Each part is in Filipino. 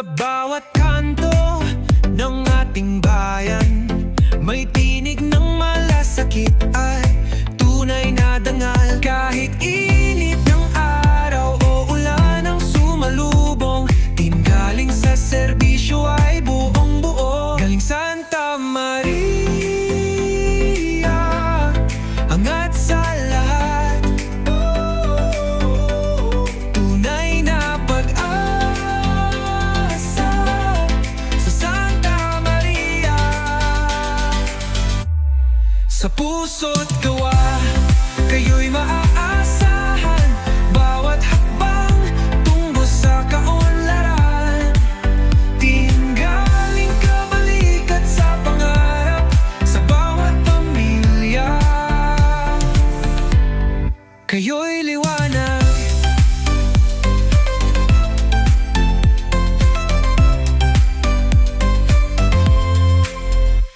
Bawat kanto ng ating bayan. May tinig ng malasakit at tunay na dangal. Kahit init ng araw o ulan ang sumalubong Team galing sa serbisyo Sa puso't gawa Kayo'y maaasahan. Bawat hakbang Tungo sa kaunlaran. Tinggaling kabalikat sa pangarap Sa bawat pamilya. Kayo'y liwanag.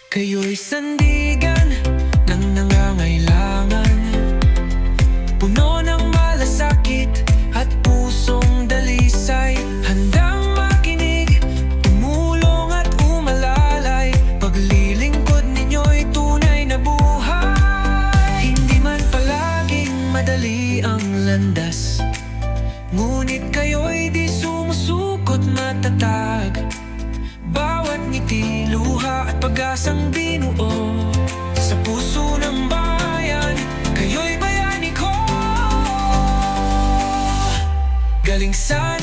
Kayo'y sandigan tayo'y di sumusukot matatag. Bawat ngiti, luha at pag-asang binuo. Sa puso ng bayan, kayo'y bayani ko. Galing sa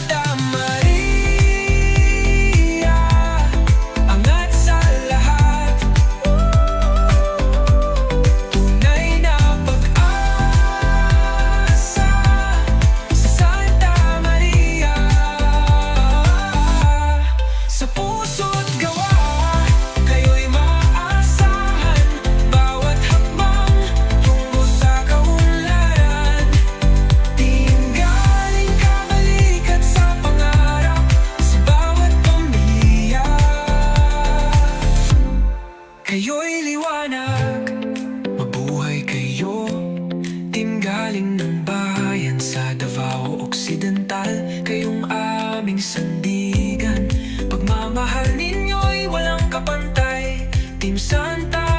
sandigan Pagmamahal ninyo'y walang kapantay. Team Santa